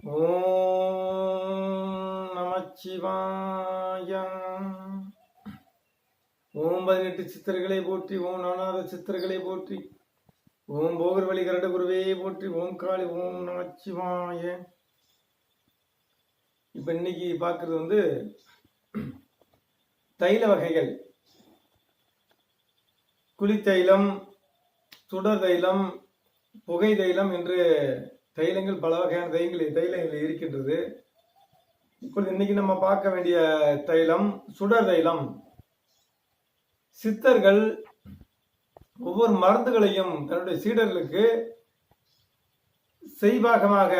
ஓம் நமச்சிவாய ஓம் பதினெட்டு சித்தர்களை போற்றி ஓம் நானாத சித்தர்களை போற்றி ஓம் போகர் வழி கரட குருவே போற்றி ஓம் காளி ஓம் நமச்சிவாய இப்ப இன்னைக்கு பார்க்குறது வந்து தைல வகைகள். குளித்தைலம் சுடர் தைலம் புகை தைலம் என்று தைலங்கள் பல வகையான தைலங்கள் தைலங்கள் இருக்கின்றது. இன்னைக்கு நம்ம பார்க்க வேண்டிய தைலம் சுடர் தைலம். சித்தர்கள் ஒவ்வொரு மருந்துகளையும் தன்னுடைய சீடர்களுக்கு செய்வாகமாக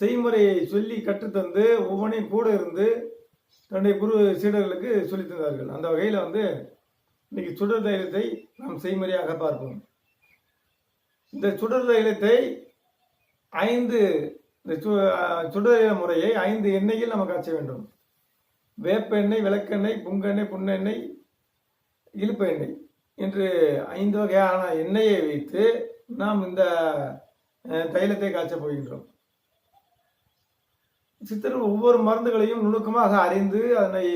செய்முறையை சொல்லி கற்றுத்தந்து ஒவ்வொன்றையும் கூட இருந்து தன்னுடைய குரு சீடர்களுக்கு சொல்லித் தந்தார்கள். அந்த வகையில் வந்து இன்னைக்கு சுடர் தைலத்தை நாம் செய்முறையாக பார்ப்போம். இந்த சுடர் தைலத்தை ஐந்து இந்த சு- முறையை ஐந்து எண்ணெயில் நம்ம காய்ச்ச வேண்டும். வேப்ப எண்ணெய் விளக்கெண்ணெய் புங்கெண்ணெய் புண்ணெண்ணெய் இழுப்பு எண்ணெய் என்று ஐந்து வகையான எண்ணெயை வைத்து நாம் இந்த தைலத்தை காய்ச்சப் போகின்றோம். சித்தர் ஒவ்வொரு மருந்துகளையும் நுணுக்கமாக அறிந்து அதனை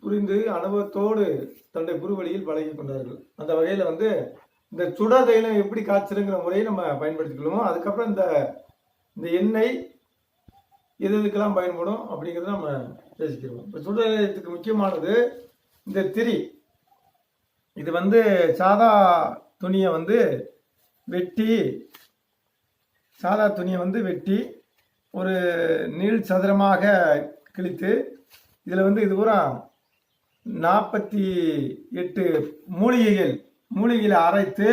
புரிந்து அனுபவத்தோடு தன்னுடைய குருவழியில் பழகி கொண்டார்கள். அந்த வகையில் வந்து இந்த சுட தைலம் எப்படி காய்ச்சலுங்கிற முறையை நம்ம பயன்படுத்திக்கொள்ளுமோ அதுக்கப்புறம் இந்த இந்த எண்ணெய் எது எதுக்கெல்லாம் பயன்படும் அப்படிங்கிறத நம்ம பேசிக்கிறோம் இப்போ சுடத்துக்கு முக்கியமானது இந்த திரி. இது வந்து சாதா துணியை வந்து வெட்டி சாதா துணியை வந்து வெட்டி ஒரு நீள் சதுரமாக கிழித்து இதில் வந்து இது பூரா நாற்பத்தி எட்டு மூலிகைகள் மூலிகையில் அரைத்து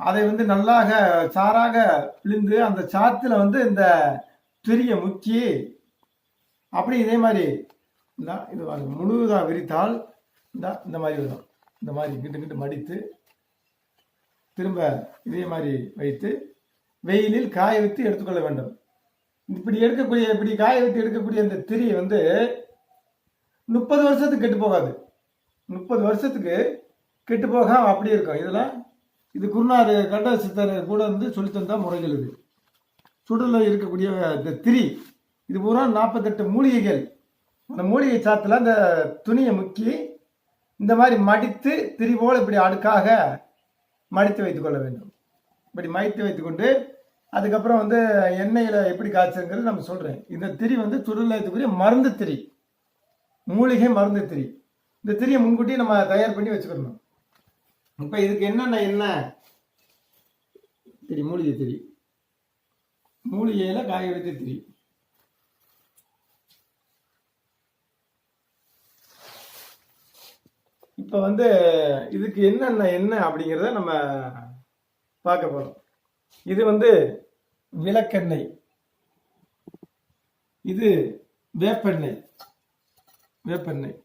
அதை வந்து நல்லாக சாராக பிழிந்து அந்த சாத்தில் வந்து இந்த திரியை முக்கி அப்படி இதே மாதிரி இந்த இது முழுதாக விரித்தால் இந்த இந்த மாதிரி வரும். இந்த மாதிரி கிண்டு கிண்டு மடித்து திரும்ப இதே மாதிரி வைத்து வெயிலில் காய வைத்து எடுத்துக்கொள்ள வேண்டும். இப்படி எடுக்கக்கூடிய இப்படி காய வைத்து எடுக்கக்கூடிய இந்த திரி வந்து முப்பது வருஷத்துக்கு கெட்டு போகாது. முப்பது வருஷத்துக்கு கெட்டு போகாம அப்படி இருக்கும். இதெல்லாம் இது குருநார் கண்ட சித்தர் கூட வந்து சொல்லி முறைகள் இது. சுடலில் இருக்கக்கூடிய இந்த திரி இது பூரா நாற்பத்தெட்டு மூலிகைகள். அந்த மூலிகை சாத்தில் அந்த துணியை முக்கி இந்த மாதிரி மடித்து திரி போல் இப்படி அடுக்காக மடித்து வைத்துக்கொள்ள வேண்டும். இப்படி மடித்து வைத்துக்கொண்டு அதுக்கப்புறம் வந்து எண்ணெயில் எப்படி காய்ச்சலுங்கிறது நம்ம சொல்கிறேன் இந்த திரி வந்து சுடலத்துக்குரிய மருந்து திரி. மூலிகை மருந்து திரி. இந்த திரியை முன்கூட்டியே நம்ம தயார் பண்ணி வச்சுக்கணும். இப்போ இதுக்கு என்னென்ன என்ன? திரி மூலிகை திரி. மூலிகையில் காய வைத்து திரி. இப்போ வந்து இதுக்கு என்னென்ன என்ன அப்படிங்கிறத நம்ம பார்க்க போகிறோம் இது வந்து விளக்கெண்ணெய். இது வேப்பெண்ணெய். வேப்பெண்ணெய்.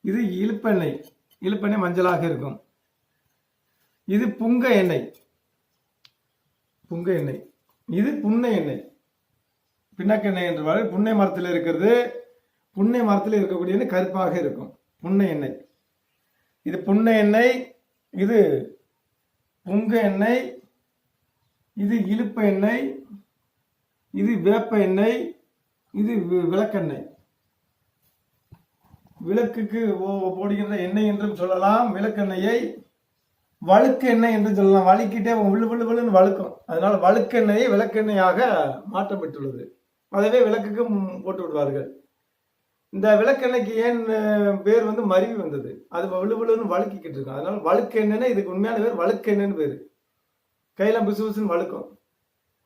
இது இழுப்பெண்ணெய். இழுப்பெண்ணெய் மஞ்சளாக இருக்கும். இது புங்க எண்ணெய். புங்க எண்ணெய். இது புன்னை எண்ணெய். பின்னக்கெண்ணெய் என்று வரை புன்னை மரத்தில் இருக்கிறது. புன்னை மரத்தில் இருக்கக்கூடிய கருப்பாக இருக்கும். புன்னை எண்ணெய். இது புன்னை எண்ணெய். இது புங்க எண்ணெய். இது இழுப்ப எண்ணெய். இது வேப்ப எண்ணெய். இது விளக்கெண்ணெய். விளக்குக்கு ஓ- போடுகின்ற எண்ணெய் என்றும் சொல்லலாம். விளக்கெண்ணெயை வழுக்கு எண்ணெய் என்று சொல்லலாம். வழுக்கிட்டே விழு விழு விழுன்னு வழுக்கும். அதனால வழுக்கெண்ணெயை விளக்கெண்ணெயாக மாற்றம் பெற்றுள்ளது அதவே விளக்குக்கும் போட்டு விடுவார்கள். இந்த விளக்கெண்ணெய்க்கு ஏன் பேர் வந்து மருவி வந்தது? அது விழு விழுன்னு வழுக்கிக்கிட்டு இருக்கும் அதனால வழுக்கெண்ணெய்னா இதுக்கு உண்மையான பேர் வழுக்கெண்ணெய்னு பேர். கையில பிசு பிசுன்னு வழுக்கும்.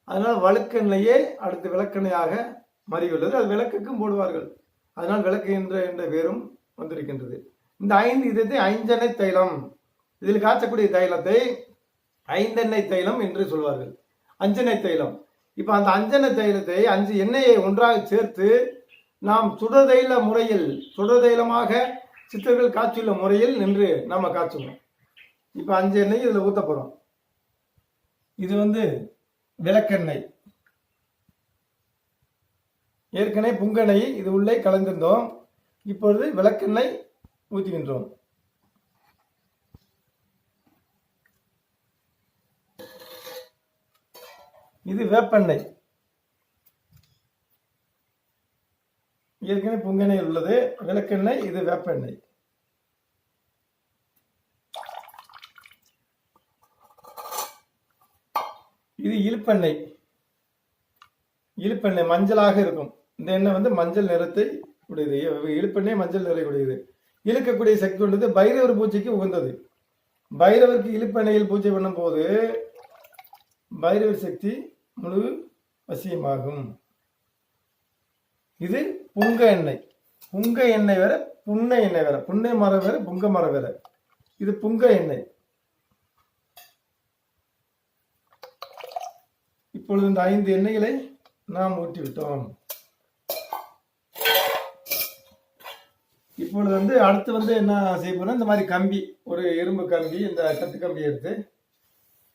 அதனால வழுக்கெண்ணெயே அடுத்து விளக்கெண்ணெயாக மறியுள்ளது அது விளக்குக்கும் போடுவார்கள். அதனால் விளக்கு என்ற என்ற பேரும் வந்திருக்கின்றது. இந்த ஐந்து இதத்தை ஐஞ்சனை தைலம் இதில் காய்ச்சக்கூடிய தைலத்தை ஐந்தெண்ணெய் தைலம் என்று சொல்வார்கள். அஞ்செண்ணெய் தைலம். இப்போ அந்த அஞ்செண்ணெய் தைலத்தை அஞ்சு எண்ணெயை ஒன்றாக சேர்த்து நாம் சுடதைல முறையில் சுடதைலமாக சித்தர்கள் காய்ச்சியுள்ள முறையில் நின்று நாம் காய்ச்சுவோம் இப்போ அஞ்சு எண்ணெய் இதில் ஊற்ற போகிறோம் இது வந்து விளக்கெண்ணெய். ஏற்கனவே புங்கெண்ணெய் இது உள்ளே கலந்திருந்தோம். இப்பொழுது விளக்கெண்ணெய் ஊற்றுகின்றோம் இது வேப்பெண்ணெய் ஏற்கனவே புங்கெண்ணெய் உள்ளது. விளக்கெண்ணெய் இது வேப்பெண்ணெய் இது இழுப்பெண்ணெய் இழுப்பெண்ணெய் மஞ்சளாக இருக்கும். இந்த எண்ணெய் வந்து மஞ்சள் நிறத்தை உடையது. இழுப்பெண்ணெய் மஞ்சள் நிறை உடையது. இழுக்கக்கூடிய சக்தி உள்ளது பைரவர் பூஜைக்கு உகந்தது. பைரவருக்கு இழுப்பெண்ணெயில் பூஜை பண்ணும்போது பைரவர் சக்தி முழு வசியமாகும். இது புங்க எண்ணெய். புங்க எண்ணெய் வேற புன்னை எண்ணெய் வேற. புன்னை மரம் வேற புங்க மரம் வேற. இது புங்க எண்ணெய். இப்பொழுது இந்த ஐந்து எண்ணெய்களை நாம் ஊற்றிவிட்டோம் இப்பொழுது வந்து அடுத்து வந்து என்ன செய்ய போறோம்? இந்த மாதிரி கம்பி ஒரு இரும்பு கம்பி இந்த கட்டு கம்பி எடுத்து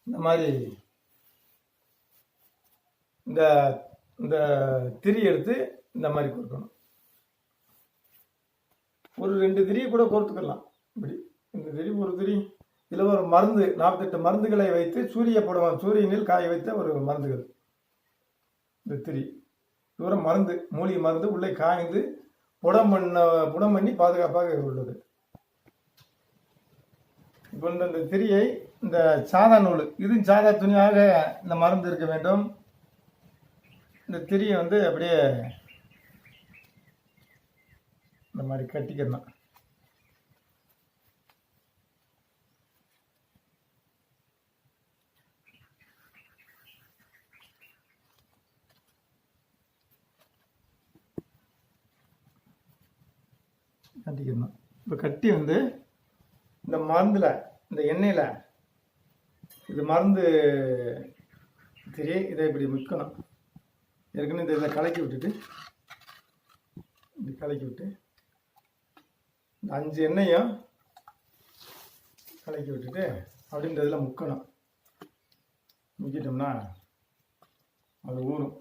இந்த மாதிரி இந்த இந்த திரி எடுத்து இந்த மாதிரி கொடுக்கணும். ஒரு ரெண்டு திரி கூட கோர்த்துக்கலாம். இப்படி. இந்த திரி ஒரு திரி. இதில் ஒரு மருந்து நாற்பத்தெட்டு மருந்துகளை வைத்து சூரிய படம் சூரியனில் காய வைத்த ஒரு மருந்துகள். இந்த திரி. தூரம் மருந்து மூலிகை மருந்து. உள்ளே காய்ந்து புடம் பண்ண புடம் பண்ணி பாதுகாப்பாக உள்ளது இப்போ இந்த இந்த திரியை இந்த சாதா நூல் இது சாதா துணியாக இந்த மருந்து இருக்க வேண்டும். இந்த திரியை வந்து அப்படியே இந்த மாதிரி கட்டிக்கணும் கட்டிக்கணும் இப்போ கட்டி வந்து இந்த மருந்தில் இந்த எண்ணெயில் இது மருந்து திரி இதை இப்படி முக்கணும். ஏற்கனவே இந்த இதை கலக்கி விட்டுட்டு இப்படி கலக்கி விட்டு இந்த அஞ்சு எண்ணெயும் கலக்கி விட்டுட்டு அப்படின்றதில் முக்கணும். முக்கிட்டோம்னா அது ஊறும்.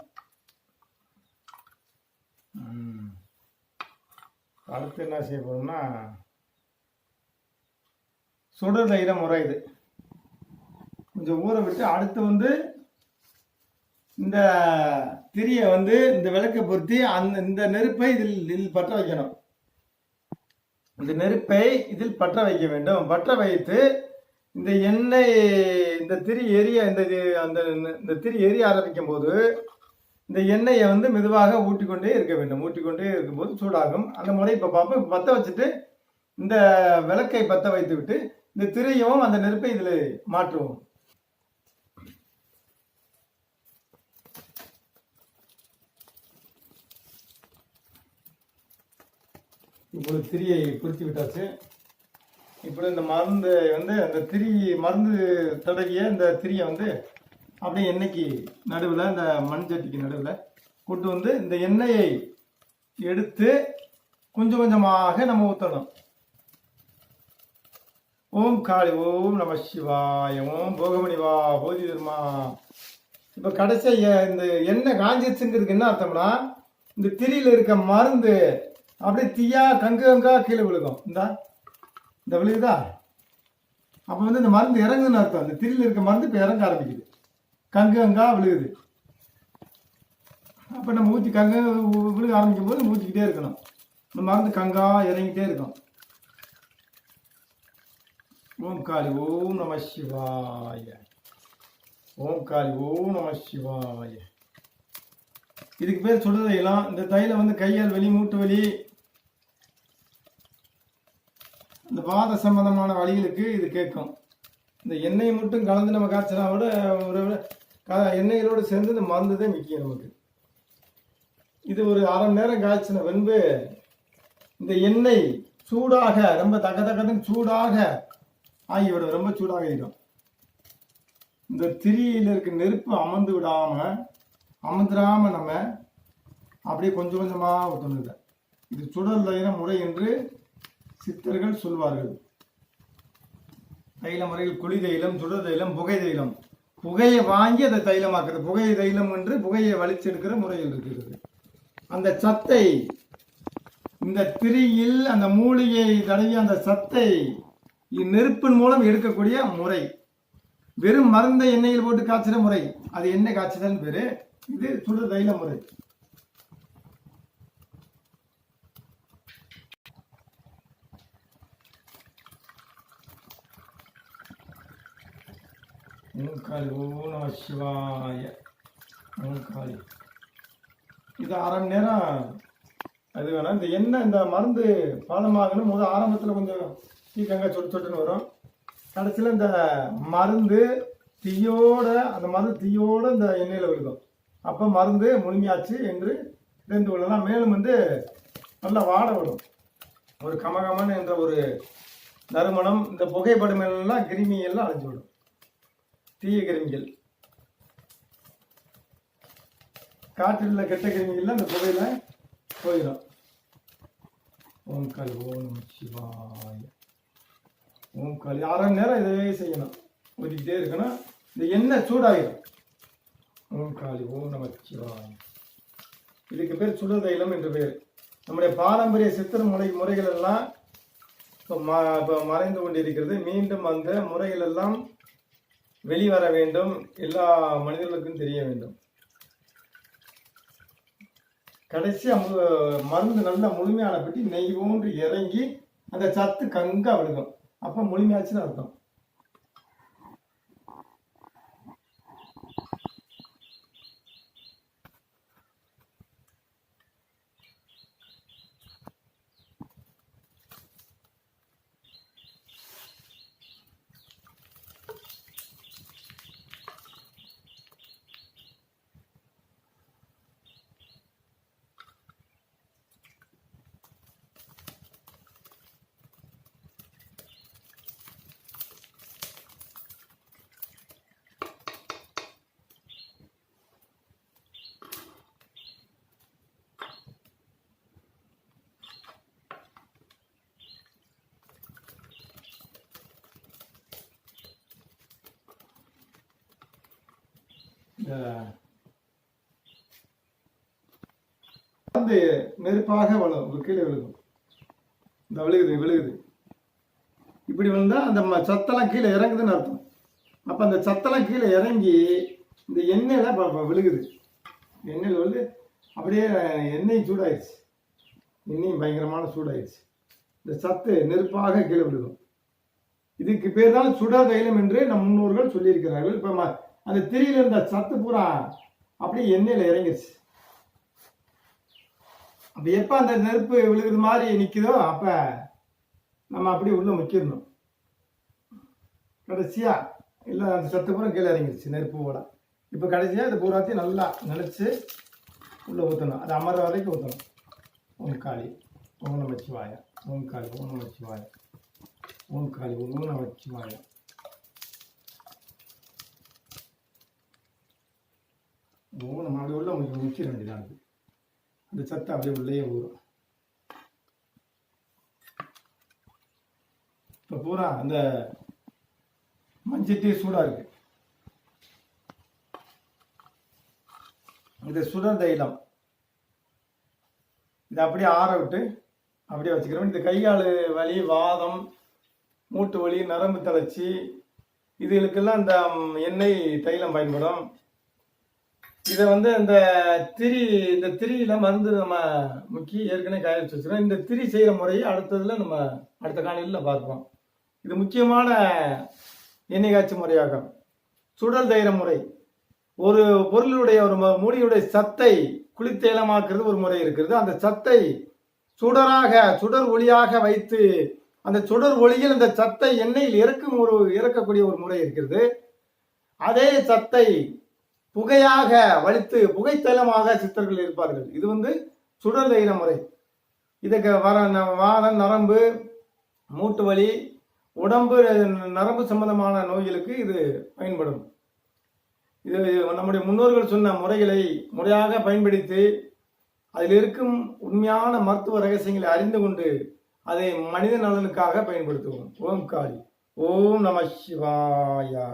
அடுத்து என்ன செய்ய போகிறோம்னா சுடர் தயிர முறை இது. கொஞ்சம் ஊற விட்டு அடுத்து வந்து இந்த திரியை வந்து இந்த விளக்கை பொருத்தி அந்த இந்த நெருப்பை இதில் இதில் பற்ற வைக்கணும். இந்த நெருப்பை இதில் பற்ற வைக்க வேண்டும். பற்ற வைத்து இந்த எண்ணெய் இந்த திரி எரிய இந்த இது- அந்த இந்த திரி எரிய ஆரம்பிக்கும் போது இந்த எண்ணெயை வந்து மெதுவாக ஊட்டிக்கொண்டே இருக்க வேண்டும். ஊட்டிக்கொண்டே இருக்கும்போது சூடாகும். அந்த முறை இப்போ பார்ப்போம் இப்போ பற்ற வச்சுட்டு இந்த விளக்கை பற்ற வைத்து விட்டு இந்த திரையும் அந்த நெருப்பை இதில் மாற்றுவோம். இப்பொழுது திரியை குறித்து விட்டாச்சு. இப்போ இந்த மருந்து வந்து அந்த திரி மருந்து தடவிய இந்த திரியை வந்து அப்படியே எண்ணெய்க்கு நடுவில் இந்த மண் சட்டிக்கு நடுவில் கொண்டு வந்து இந்த எண்ணெயை எடுத்து கொஞ்சம் கொஞ்சமாக நம்ம ஊற்றணும் ஓம் காளி ஓம் நம சிவாய ஓம் போகமணி வா போதி தர்மா. இப்போ கடைசியாக இந்த எண்ணெய் காஞ்சிச்சுங்கிறதுக்கு என்ன அர்த்தம்னா இந்த திரியில் இருக்க மருந்து அப்படியே தீயா கங்கு கங்கா கீழே விழுகும். இந்தா இந்த விழுகுதா? அப்போ வந்து இந்த மருந்து இறங்குதுன்னு அர்த்தம். இந்த திரியில் இருக்க மருந்து இப்போ இறங்க ஆரம்பிக்குது. கங்கு கங்கா விழுகுது. அப்போ நம்ம ஊற்றி கங்க விழுக ஆரம்பிக்கும் போது ஊற்றிக்கிட்டே இருக்கணும். இந்த மருந்து கங்கா இறங்கிட்டே இருக்கும். ஓம் காளி ஓம் நம சிவாய. ஓம் காளி ஓம் நம சிவாய. இதுக்கு பேர் சுடு இந்த தைலம் வந்து கையால் வலி மூட்டு வலி இந்த வாத சம்பந்தமான வழிகளுக்கு இது கேட்கும். இந்த எண்ணெயை மட்டும் கலந்து நம்ம காய்ச்சினா விட ஒரு எண்ணெயிலோடு சேர்ந்து இந்த மருந்து தான் முக்கியம் நமக்கு. இது ஒரு அரை மணி நேரம் காய்ச்சின பின்பு இந்த எண்ணெய் சூடாக ரொம்ப தக்க தக்கத்துன்னு சூடாக ஆகிவிடும் ரொம்ப சூடாக சூடாகிடும் இந்த திரியில் இருக்க நெருப்பு அமர்ந்து விடாம அமர்ந்துடாம நம்ம அப்படியே கொஞ்சம் கொஞ்சமாக ஊற்றணும் இதை. இது சுடல் தைல முறை என்று சித்தர்கள் சொல்வார்கள். தைல முறையில் குளி தைலம் சுடர் தைலம் புகை தைலம். புகையை வாங்கி அதை தைலமாக்குறது. புகை தைலம் என்று புகையை வலிச்செடுக்கிற முறையில் இருக்கிறது. அந்த சத்தை இந்த திரியில் அந்த மூலிகை தடவி அந்த சத்தை நெருப்பின் மூலம் எடுக்கக்கூடிய முறை. வெறும் மருந்தை எண்ணெயில் போட்டு காய்ச்சிற முறை. அது என்ன காய்ச்சுதல் பேரு இது சுடு தைல முறை. ஓம் ஓ நம சிவாய ஓம் இது அரை மணி நேரம். அது வேணாம் இந்த எண்ணெய் இந்த மருந்து பாலமாகணும் முதல் ஆரம்பத்தில் கொஞ்சம் தீக்கங்க சொட்டு சொட்டுன்னு வரும். கடைசியில் இந்த மருந்து தீயோட அந்த மருந்து தீயோட இந்த எண்ணெயில் விழுகும். அப்போ மருந்து முழுமையாச்சு என்று தெரிந்து கொள்ளலாம். மேலும் வந்து நல்லா வாட விடும். ஒரு கமகமன் என்ற ஒரு நறுமணம் இந்த புகைப்படம் எல்லாம் கிருமி எல்லாம் அழிஞ்சு விடும். தீய கிருமிகள் காற்றில் உள்ள கெட்ட கிருமிகள்லாம் அந்த புகையில போயிடும். ஓம் காளி ஓம் சிவாய. ஓம் அரை நேரம் இதே செய்யணும். ஊற்றிக்கிட்டே இருக்கணும். இந்த எண்ணெய் சூடாகிடும் ஓம் காளி ஓம் நம சிவாய. இதுக்கு பேர் சுட தைலம் என்று பேர் நம்முடைய பாரம்பரிய சித்திர முறை முறைகள் எல்லாம் இப்போ ம இப்போ மறைந்து கொண்டிருக்கிறது. மீண்டும் அந்த முறைகள் எல்லாம் வெளிவர வேண்டும். எல்லா மனிதர்களுக்கும் தெரிய வேண்டும். கடைசியா மருந்து நல்லா முழுமையான பற்றி நெய் ஊன்று இறங்கி அந்த சத்து கங்கா விழுகும். அப்ப முழுமையாச்சுன்னு அர்த்தம். இந்த நெருப்பாக வளரும். கீழே விழுகும். இந்த விழுகுது விழுகுது. இப்படி வந்தால் அந்த ம- சத்தெல்லாம் கீழே இறங்குதுன்னு அர்த்தம். அப்போ அந்த சத்தெல்லாம் கீழே இறங்கி இந்த எண்ணெயில் ப- விழுகுது. எண்ணெயில் வந்து அப்படியே எண்ணெய் சூடாயிடுச்சு எண்ணெயும் பயங்கரமான சூடாயிடுச்சு இந்த சத்து நெருப்பாக கீழே விழுகும். இதுக்கு பேர் தான் சுடர் தைலம் என்று நம் முன்னோர்கள் சொல்லியிருக்கிறார்கள். இப்போ அந்த திரியில இருந்த சத்து பூரா அப்படியே எண்ணெயில இறங்கிருச்சு. அப்ப எப்ப அந்த நெருப்பு விழுகுது மாதிரி நிக்குதோ அப்ப நம்ம அப்படியே உள்ள முக்கிடணும் கடைசியா இல்லை அந்த சத்து பூரா கீழே இறங்கிருச்சு நெருப்போட இப்போ கடைசியா இந்த பூராத்தையும் நல்லா நினைச்சு உள்ள ஊற்றணும் அது அமர்ற வரைக்கும் ஊற்றணும் ஓம் காளி ஓம் நமச்சிவாய. ஓம் காளி ஓம் நமச்சிவாய. ஓம் காளி ஓம் நமச்சிவாய. மூணு நம்ம அப்படி உள்ள உங்களுக்கு முக்கிட வேண்டியதான் அது அந்த சத்து அப்படியே உள்ளே ஊறும். இப்போ பூரா அந்த மஞ்சட்டி சூடாக இருக்கு. இது சுடர் தைலம். இதை அப்படியே ஆற விட்டு அப்படியே வச்சுக்கிறோம் இந்த கையால் வலி வாதம் மூட்டு வலி நரம்பு தளர்ச்சி இதுகளுக்கெல்லாம் இந்த எண்ணெய் தைலம் பயன்படும். இதை வந்து இந்த திரி இந்த திரியில மருந்து நம்ம முக்கி ஏற்கனவே காய வச்சு வச்சுக்கிறோம் இந்த திரி செய்கிற முறையை அடுத்ததுல நம்ம அடுத்த காலையில் பார்ப்போம். இது முக்கியமான எண்ணெய் காய்ச்சி முறையாகும் சுடல் தைர முறை. ஒரு பொருளுடைய ஒரு மூடியுடைய சத்தை குளித்தேலமாக்குறது ஒரு முறை இருக்கிறது அந்த சத்தை சுடராக சுடர் ஒளியாக வைத்து அந்த சுடர் ஒளியில் அந்த சத்தை எண்ணெயில் இறக்கும் ஒரு இறக்கக்கூடிய ஒரு முறை இருக்கிறது அதே சத்தை புகையாக வலித்து புகைத்தலமாக சித்தர்கள் இருப்பார்கள். இது வந்து சுடர் தைர முறை. இதுக்கு வர வாதம் நரம்பு மூட்டு வலி உடம்பு நரம்பு சம்பந்தமான நோய்களுக்கு இது பயன்படும். இது நம்முடைய முன்னோர்கள் சொன்ன முறைகளை முறையாக பயன்படுத்தி அதில் இருக்கும் உண்மையான மருத்துவ ரகசியங்களை அறிந்து கொண்டு அதை மனித நலனுக்காக பயன்படுத்துவோம். ஓம் காளி. ஓம் நம சிவாயா.